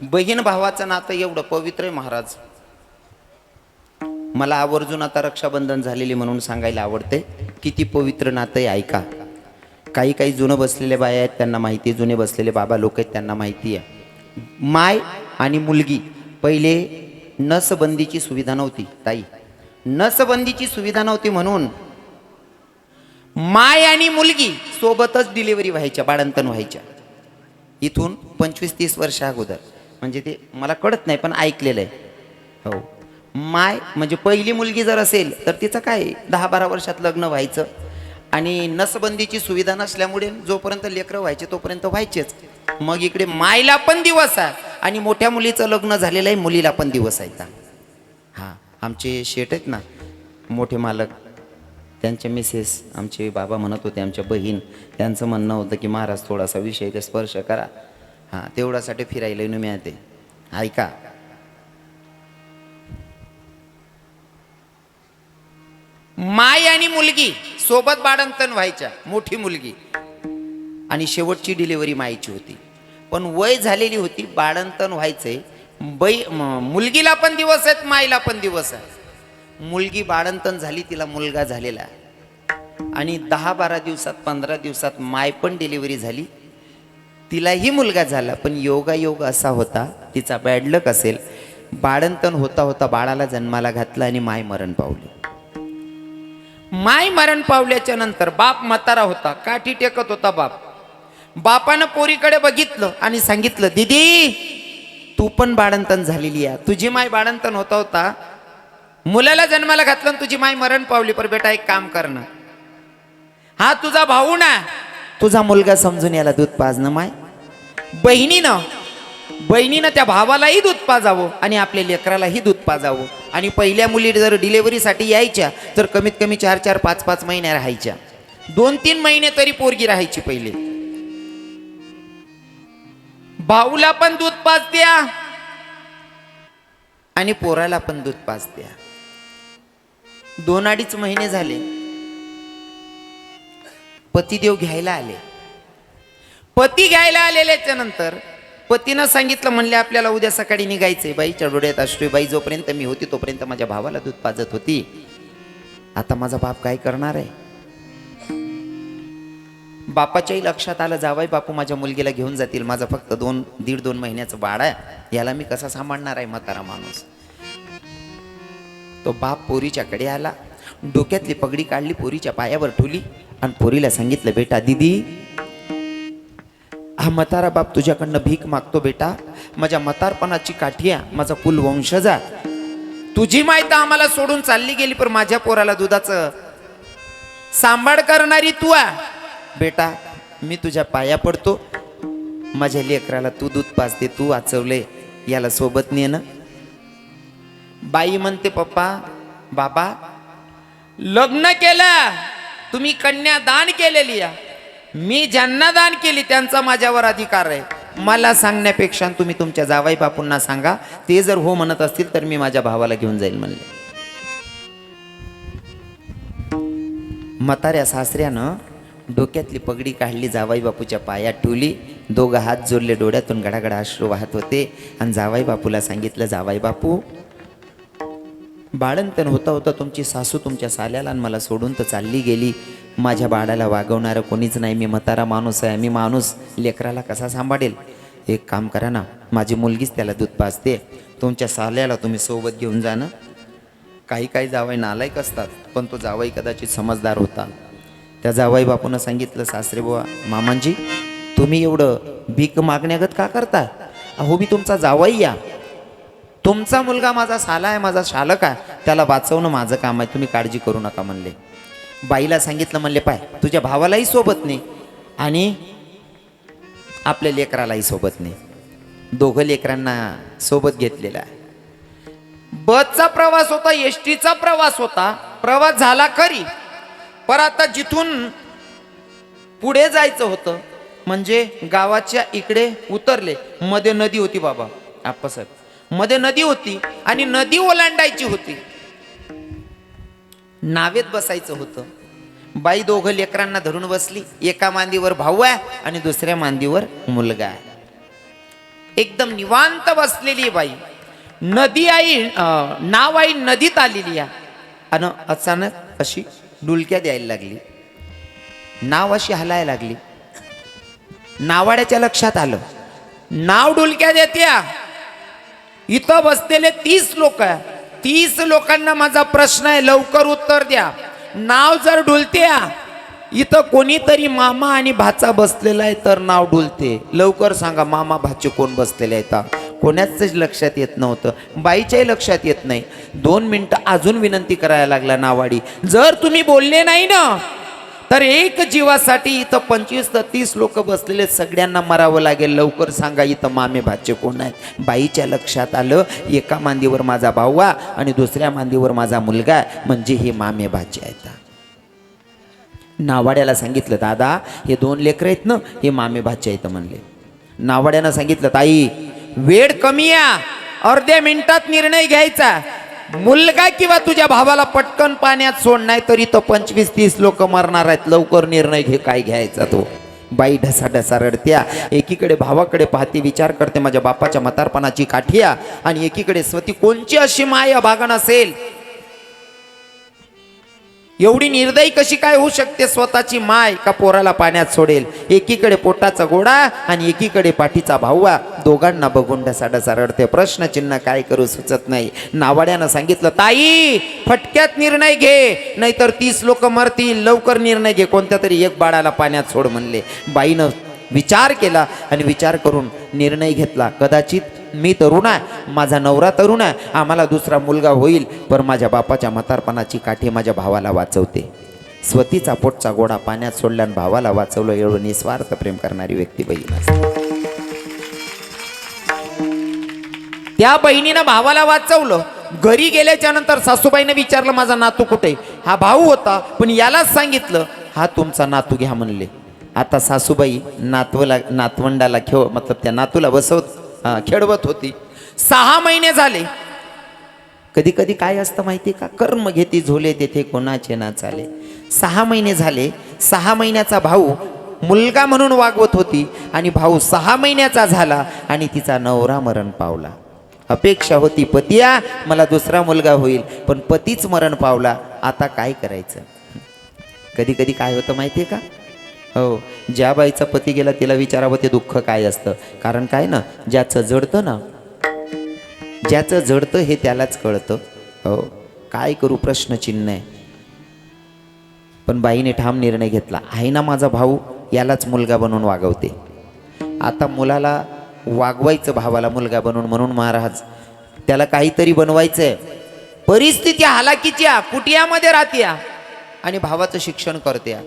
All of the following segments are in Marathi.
बहीण भावाचं नातं एवढं पवित्र आहे महाराज. मला आवर्जून आता रक्षाबंधन झालेली म्हणून सांगायला आवडते किती पवित्र नातं आहे ऐका. काही काही जुनं बसलेले बाया आहेत त्यांना माहिती आहे. जुने बसलेले बाबा लोक आहेत त्यांना माहिती आहे. माय आणि मुलगी पहिले नसबंदीची सुविधा नव्हती ताई. नसबंदीची सुविधा नव्हती म्हणून माय आणि मुलगी सोबतच डिलिव्हरी व्हायच्या बाळंतन व्हायच्या. इथून पंचवीस तीस वर्ष अगोदर. म्हणजे ते मला कळत नाही पण ऐकलेलं आहे. हो. माय म्हणजे पहिली मुलगी जर असेल तर तिचं काय दहा बारा वर्षात लग्न व्हायचं आणि नसबंदीची सुविधा नसल्यामुळे जोपर्यंत लेकरं व्हायचे तोपर्यंत व्हायचेच. मग इकडे मायला पण दिवस आहे आणि मोठ्या मुलीचं लग्न झालेलं आहे मुलीला पण दिवस आहेत हां आमचे शेट आहेत ना मोठे मालक. त्यांचे मिसेस आमचे बाबा म्हणत होते आमच्या बहीण. त्यांचं म्हणणं होतं की महाराज थोडासा विषय ते स्पर्श करा. हां तेवढ्यासाठी फिरायला मी मिळते ऐका. माय आणि मुलगी सोबत बाळंतन व्हायच्या मोठी मुलगी. आणि शेवटची डिलिव्हरी मायची होती. पण वय झालेली होती बाळंतन व्हायचंय. बै मुलगीला पण दिवस आहेत मायला पण दिवस आहे मुलगी बाळंतन झाली तिला मुलगा झालेला आणि दहा बारा दिवसात पंधरा दिवसात माय पण डिलिव्हरी झाली. तिलाही मुलगा झाला पण योगायोग असा होता तिचा बॅडलक असेल. बाळंतन होता होता बाळाला जन्माला घातला आणि माय मरण पावली. माय मरण पावल्याच्या नंतर बाप म्हातारा होता काठी टेकत होता बाप. बापानं पोरीकडे बघितलं आणि सांगितलं दीदी तू पण बाळंतन झालेली आहे. तुझी माय बाळंतन होता होता मुलाला जन्माला घातलं आणि तुझी माय मरण पावली. पर बेटा एक काम करणं हा तुझा भाऊ ना तुझा मुलगा समजून याला दूध पाजणं माय. बहिणीनं बहिणीनं त्या भावालाही दूध पाजावं आणि आपल्या लेकरालाही दूध पाजावं. आणि पहिल्या मुली जर डिलेवरीसाठी यायच्या तर कमीत कमी चार चार पाच पाच महिने राहायच्या. दोन तीन महिने तरी पोरगी राहायची पहिले. भाऊला पण दूध पाच द्या आणि पोराला पण दूध पाच द्या दोन अडीच महिने झाले. पतिदेव घ्यायला आले. पती घ्यायला आलेल्याच्या नंतर पतीनं सांगितलं म्हणले आपल्याला उद्या सकाळी निघायचंय बाईच्या डोळ्यात अश्रू बाई जोपर्यंत मी होती तोपर्यंत माझ्या भावाला दूध पाजत होती. आता माझा बाप काय करणार आहे? बापाच्याही लक्षात आलं जावाय बापू माझ्या मुलगीला घेऊन जातील. माझं फक्त दोन दीड दोन महिन्याचं बाळ आहे. याला मी कसा सांभाळणार आहे म्हातारा माणूस? तो बाप पोरीच्याकडे आला. डोक्यातली पगडी काढली पोरीच्या पायावर ठेवली आणि पोरीला सांगितलं बेटा दिदी हा मतारा बाप तुझ्याकडनं भीक मागतो बेटा. माझ्या मतारपणाची काठिया माझा कुल वंशजा तुझी मायता आम्हाला सोडून चालली गेली पण माझ्या पोराला दुधाचं सांभाळ करणारी तू आ. बेटा मी तुझ्या पाया पडतो. माझ्या लेकराला तू दूध पाजते तू वाचवले याला सोबत नेणं. बाई म्हणते पप्पा बाबा लग्न केलं तुम्ही कन्या दान केलेली आहे. मी ज्यांना दान केली त्यांचा माझ्यावर अधिकार आहे. मला सांगण्यापेक्षा तुम्ही तुमच्या जावाई बापूंना सांगा ते जर हो म्हणत असतील तर मी माझ्या भावाला घेऊन जाईल म्हणले. म्हाताऱ्या सासऱ्यानं डोक्यातली पगडी काढली जावाई बापूच्या पायात ठेवली दोघं हात जोडले डोळ्यातून गडागडा अश्रू वाहत होते. आणि जावाई बापूला सांगितलं जावाई बापू बाळंतन होता होता तुमची सासू तुमच्या साल्याला आणि मला सोडून तर चालली गेली. माझ्या बाळाला वागवणारं कोणीच नाही. मी म्हातारा माणूस आहे. मी माणूस. लेकराला कसा सांभाळेल? एक काम करा ना. माझी मुलगीच त्याला दूध पाजते. तुमच्या साल्याला तुम्ही सोबत घेऊन जा ना. काही काही जावई नालायक असतात पण तो जावई कदाचित समजदार होता. त्या जावई बापूनं सांगितलं सासरे बुवा मामांजी तुम्ही एवढं भीक मागण्यागत का करता? अहो मी तुमचा जावई या. तुमचा मुलगा माझा साला आहे माझा शालक आहे त्याला वाचवणं माझं काम आहे तुम्ही काळजी करू नका म्हणले. बाईला सांगितलं म्हणले पाय तुझ्या भावालाही सोबत नाही आणि आपल्या लेकरालाही सोबत नाही. दोघं लेकरांना सोबत घेतलेला आहे. बसचा प्रवास होता एस टीचा प्रवास होता. प्रवास झाला खरी. पर आता जिथून पुढे जायचं होतं म्हणजे गावाच्या इकडे उतरले. मध्ये नदी होती बाबा आप्पासाहेब. मध्ये नदी होती आणि नदी ओलांडायची होती. नावेत बसायचं होतं. बाई दोघं लेकरांना धरून बसली. एका मांदीवर भाऊ आहे आणि दुसऱ्या मांदीवर मुलगा आहे. एकदम निवांत बसलेली बाई. नदी आई नाव आई नदीत आलेली आहे. आणि अचानक अशी डुलक्या द्यायला लागली. नाव अशी हलायला लागली. नावाड्याच्या लक्षात आलं. नाव डुलक्या देत्या. इथं बसलेले तीस लोक तीस लोकांना माझा प्रश्न आहे लवकर उत्तर द्या. नाव जर डुलत्या इथं कोणीतरी मामा आणि भाचा बसलेला आहे तर नाव डुलते लवकर सांगा मामा भाचे कोण बसलेले आहेत कोणाच लक्षात येत नव्हतं. बाईच्याही लक्षात येत नाही. दोन मिनटं अजून विनंती करायला लागला नावाडी. जर तुम्ही बोलले नाही ना तर एक जीवासाठी इथं पंचवीस तर तीस लोक बसलेले सगळ्यांना मरावं लागेल. लवकर सांगा इथं मामे भाचे कोण आहेत? बाईच्या लक्षात आलं एका मांदीवर माझा भाऊआ आणि दुसऱ्या मांदीवर माझा मुलगा म्हणजे हे मामे भाचे आहेत. नावाड्याला सांगितलं दादा हे दोन लेकरं आहेत ना हे मामे भाचे आहेत म्हणले. नावाड्यानं सांगितलं ताई वेळ कमी या अर्ध्या मिनिटात निर्णय घ्यायचा मुलगा किंवा तुझ्या भावाला पटकन पाण्यात सोड नाही तर पंचवीस तीस लोक मरणार आहेत. लवकर निर्णय घे काय घ्यायचा तो? बाई ढसा ढसा रडत्या. एकीकडे भावाकडे पाहते विचार करते माझ्या बापाच्या म्हातारपणाची काठिया. आणि एकीकडे स्वती कोणची अशी माय भागण असेल? एवढी निर्दयी कशी काय होऊ शकते? स्वतःची माय का पोराला पाण्यात सोडेल. एकीकडे पोटाचा गोडा आणि एकीकडे पाठीचा भाऊवा. दोघांना बघून ढसा ढसा रडते. प्रश्नचिन्ह काय करू सुचत नाही. नावाड्यानं सांगितलं ताई फटक्यात निर्णय घे. नाहीतर तीस लोक मरतील. लवकर निर्णय घे. कोणत्या तरी एक बाळाला पाण्यात सोड म्हणले. बाईनं विचार केला आणि विचार करून निर्णय घेतला. कदाचित मी तरुण आहे माझा नवरा तरुण आहे आम्हाला दुसरा मुलगा होईल. पण माझ्या बापाच्या म्हातारपणाची काठी माझ्या भावाला वाचवते. स्वतीचा पोटचा गोडा पाण्यात सोडल्यान भावाला वाचवलं एवढं निस्वार्थ प्रेम करणारी व्यक्ती बहीण असते. त्या बहिणीनं भावाला वाचवलं. घरी गेल्याच्यानंतर सासूबाईनं विचारलं माझा नातू कुठे? हा भाऊ होता पण यालाच सांगितलं. हा तुमचा नातू घ्या म्हणले. आता सासूबाई नातवला नातवंडाला खेळ मतलब त्या नातूला बसवत हा, खेळवत होती. सहा महिने झाले. कधी कधी काय असतं माहिती का? कर्म घेती झोले तेथे कोणाचे ना चाले. सहा महिने झाले. सहा महिन्याचा भाऊ मुलगा म्हणून वागवत होती आणि भाऊ सहा महिन्याचा झाला आणि तिचा नवरा मरण पावला. अपेक्षा होती पतिया मला दुसरा मुलगा होईल. पण पतीच मरण पावला. आता काय करायचं? कधी कधी काय होतं माहिती आहे का? हो ज्या बाईचा पती गेला तिला विचारावं ते दुःख काय असतं? कारण काय ना ज्याचं जडतं ना ज्याचं जडतं हे त्यालाच कळतं. हो काय करू प्रश्नचिन्ह आहे. पण बाईने ठाम निर्णय घेतला आहे ना माझा भाऊ यालाच मुलगा बनवून वागवते. आता मुलाला वागवायचं भावाला मुलगा बनवून म्हणून महाराज त्याला काहीतरी बनवायचं आहे परिस्थिती हालाकीच्या कुटियामध्ये राहत्या. आणि भावाचं शिक्षण करत्या.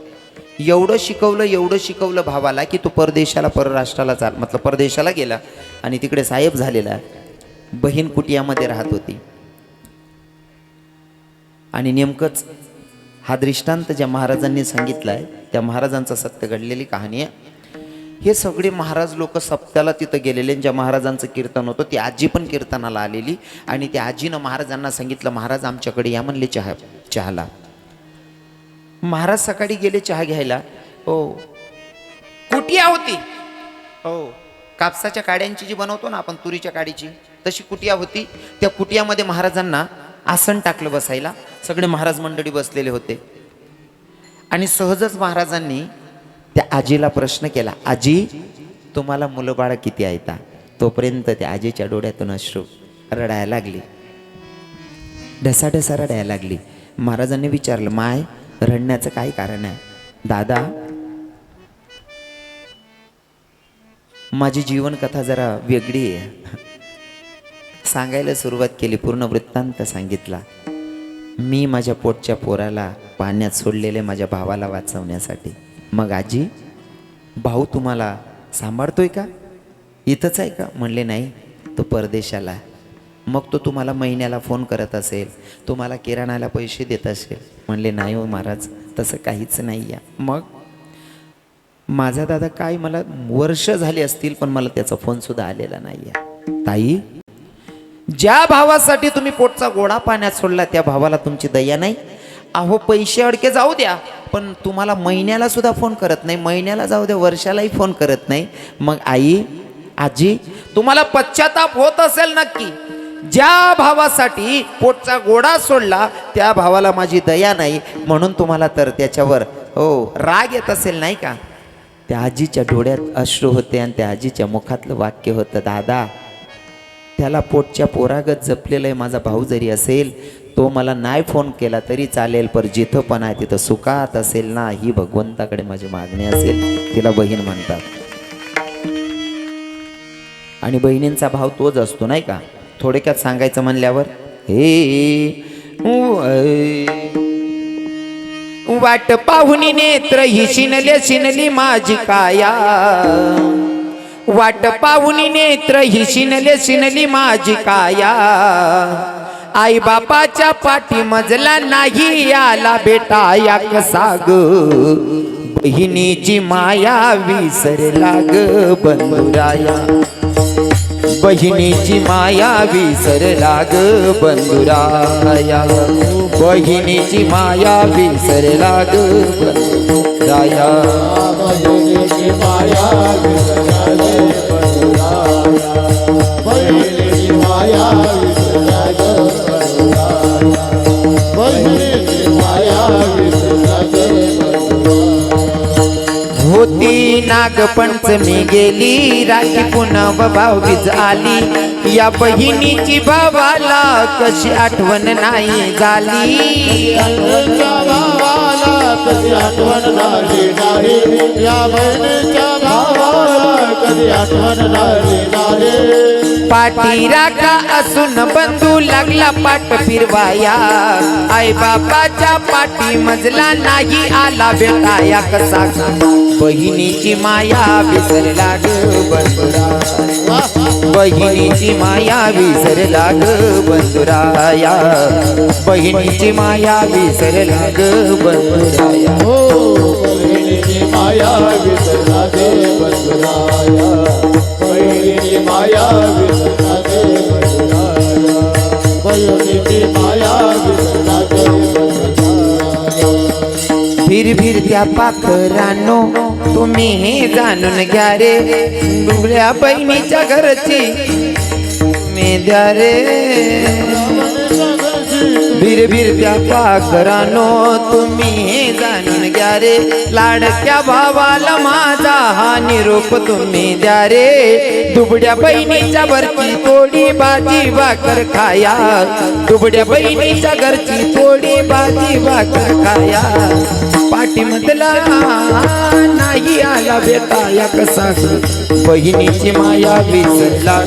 एवढं शिकवलं एवढं शिकवलं भावाला की तो परदेशाला परराष्ट्राला चाल मतलब परदेशाला गेला आणि तिकडे साहेब झालेला. बहीण कुटियामध्ये राहत होती. आणि नेमकंच हा दृष्टांत ज्या महाराजांनी सांगितला आहे त्या महाराजांचं सत्य घडलेली कहाणी आहे. हे सगळे महाराज लोक सप्त्याला तिथं गेलेले ज्या महाराजांचं कीर्तन होतं ती आजी पण कीर्तनाला आलेली आणि त्या आजीनं महाराजांना सांगितलं महाराज आमच्याकडे या म्हणले चहा चहाला. महाराज सकाळी गेले चहा घ्यायला. हो. कुटिया होती हो. कापसाच्या काड्यांची जी बनवतो ना आपण तुरीच्या काडीची तशी कुटिया होती त्या कुटियामध्ये महाराजांना आसन टाकलं बसायला. सगळे महाराज मंडळी बसलेले होते. आणि सहजच महाराजांनी त्या आजीला प्रश्न केला आजी तुम्हाला मुलं बाळ किती आहेत? तोपर्यंत त्या आजीच्या डोळ्यातून अश्रू रडायला लागली. ढसाढसा रडायला लागली. महाराजांनी विचारलं माय रडण्याचं काय कारण आहे? दादा माझी जीवनकथा जरा वेगळी आहे. सांगायला सुरुवात केली पूर्ण वृत्तांत सांगितला. मी माझ्या पोटच्या पोराला पाण्यात सोडलेले माझ्या भावाला वाचवण्यासाठी. मग आजी भाऊ तुम्हाला सांभाळतोय का? इथंच आहे का? म्हणले नाही तो परदेशाला आहे. मग तो तुम्हाला महिन्याला फोन करत असेल तुम्हाला किराणाला पैसे देत असेल. म्हणले नाही हो महाराज तसं काहीच नाही आहे मग माझा दादा काय मला वर्ष झाली असतील पण मला त्याचा फोनसुद्धा आलेला नाही आहे ताई ज्या भावासाठी तुम्ही पोटचा गोडा पाण्यात सोडला त्या भावाला तुमची दया नाही? अहो पैसे अडके जाऊ द्या पण तुम्हाला महिन्याला सुद्धा फोन करत नाही महिन्याला जाऊ द्या वर्षालाही फोन करत नाही. मग आई आजी तुम्हाला पश्चाताप होत असेल नक्की ज्या भावासाठी पोटचा गोडा सोडला त्या भावाला माझी दया नाही. म्हणून तुम्हाला तर त्याच्यावर हो राग येत असेल नाही का? त्या आजीच्या डोळ्यात अश्रू होते आणि त्या आजीच्या मुखातलं वाक्य होतं दादा त्याला पोटच्या पोरागत जपलेलं आहे माझा भाऊ जरी असेल तो मला नाही फोन केला तरी चालेल पर जिथं पण आहे तिथं सुखात असेल ना ही भगवंताकडे माझी मागणी असेल. तिला बहीण म्हणतात. आणि बहिणींचा भाव तोच असतो नाही का? थोडक्यात सांगायचं म्हणल्यावर हे वाट पाहुनी नेत्र ही शिनले शिनली माझी काया. वाट पाहुनी नेत्र ही शिनले शिनली माझी काया. आई बापाच्या पाठी मजला नाही आला बेटा या कसा ग बहिणीची माया विसरला ग बनराया बहिणीची माया विसरला ग बंधुराया बहिणीची माया विसरला ग बंधुराया. बहिणीची माया विसरला नागपंचमी गेली. राखी पुन्हा भाऊबीज आली. या बहिणीची भावाला कशी आठवण नाही झाली? भावाला आठवण झाली नाही या बहिणीच्या भावाला कधी आठवण झाली? पाठी राखा असून बंधू लागला पाठ फिरवाया. आई बापाच्या पाठी मजला नाही आला बेटाया कसा? बहिणीची माया विसरला ग बंधुरा बहिणीची माया विसरला ग बंधुराया. बहिणीची माया विसरला ग बंधुराया. हो बहिणीची माया विसरला ग बंधुराया. बहिणीची माया विसरला बहिणीची माया विसरला दे बंधुराया फिर फिर त्या पाखरानो तुम्ही हे जाणून घ्या रे. दुबळ्या बहिणीच्या घरची. तुम्ही द्या रे. त्या पाखरानो तुम्ही हे जाणून घ्या रे लाडक्या भावाला माझा हा निरोप तुम्ही द्या रे दुबड्या बहिणीच्या वरची थोडी भाजी भाकर खाया. दुबड्या बहिणीच्या घरची थोडी भाजी भाकर खाया. पाठीमधला नाही आला बेताया कसा? बहिणीची माया विसरला